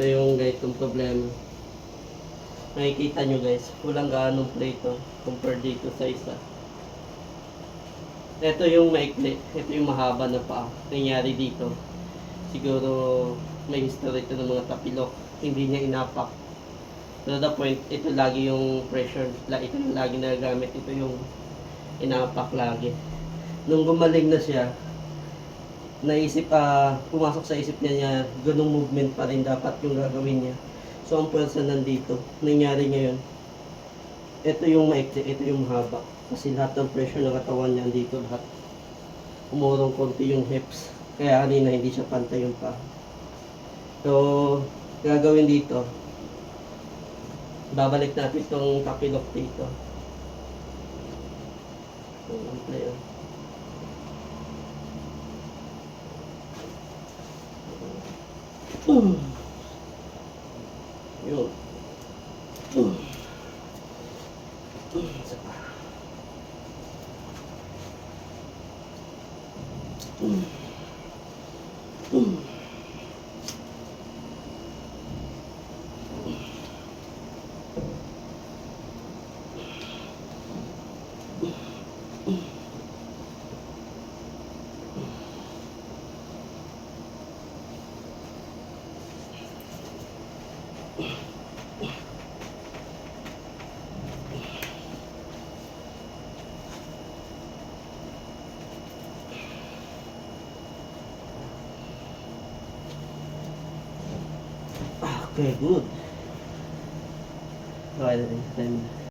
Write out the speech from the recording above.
Ito yung ganitong problema. Nakikita nyo guys, walang gaanong plate compare dito sa isa. Ito yung maikli, ito yung mahaba na paa. Nangyari dito, siguro may history ito ng mga tapilok. Hindi niya inapak. To the point, ito lagi yung pressure, ito yung lagi nagagamit, ito yung inapak lagi. Nung gumaling na siya, naisip, ah, pumasok sa isip niya niya, ganung movement pa rin dapat yung gagawin niya. So, ang pwersa nandito. Nangyari ngayon, ito yung maikli, ito yung mahaba. Kasi lahat ng pressure ng katawan niya dito lahat. Umurong konti yung hips. Kaya kanina hindi siya pantay yung pa. So, gagawin dito, babalik natin itong tapilok dito. Ang Mm. Yun. Mm. Mm, isa pa. Mm. Mm. Okay, good. Okay, then.